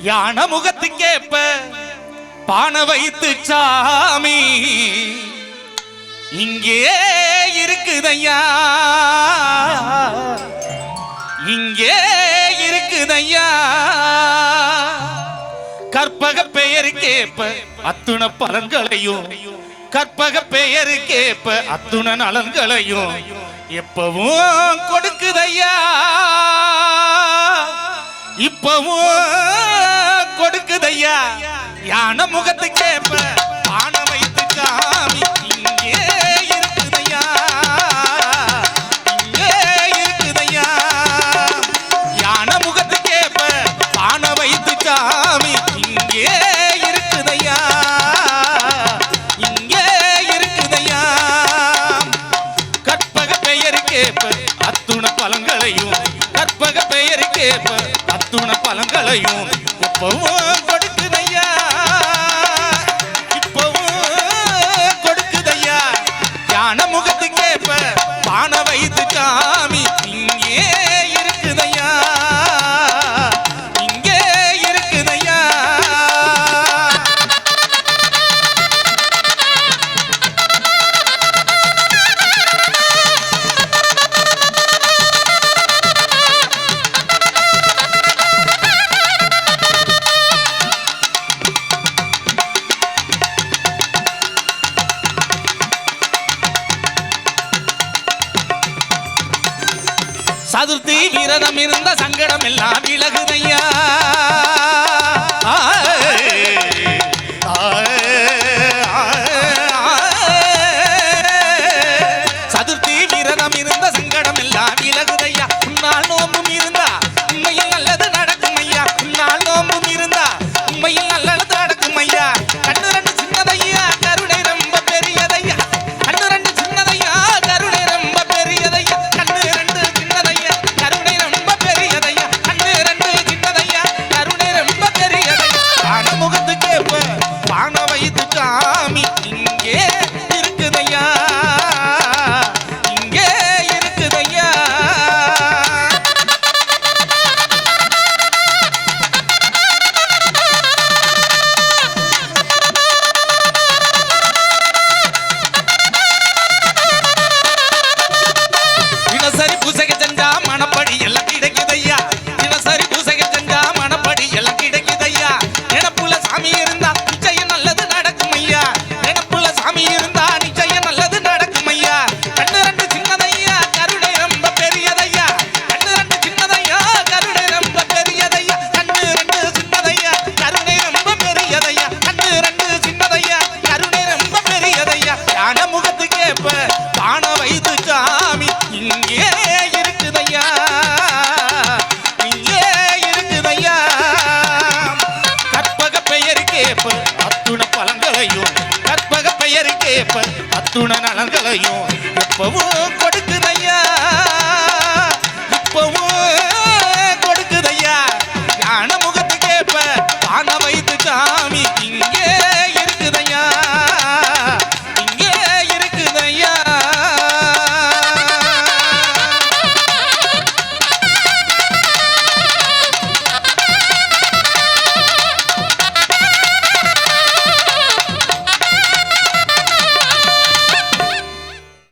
யான முகத்துக்கேப்ப பானை வைத்து சாமி. இங்கே இருக்குதையா? இங்கே இருக்குதையா? கற்பக பெயருக்கேற்ப அத்துண பலன்களையும். கற்பக பெயர் பெயருக்கேற்ப அத்துண நலன்களையும். எப்பவும் கொடுக்குதையா? இப்பவும் ஐயா. யான முகத்துக்கேப்ப பான வைத்து காமி. இங்கே இருக்குதையா. இங்கே இருக்குதையா. யான முகத்துக்கேப்ப பான வைத்து காமி. இங்கே இருக்குதையா. இங்கே இருக்குதையா. கற்பக பெயருக்கேப்ப அத்துண பழங்களையும். கற்பக பெயருக்கேப்ப அத்துண பழங்களையும். எப்பவும் இப்ப பானை வைத்து காமி சதுர்த்தி விரதம் இருந்த சங்கடம் எல்லாம் விலகுதையா? சரி புசை தலையும் எப்பவும்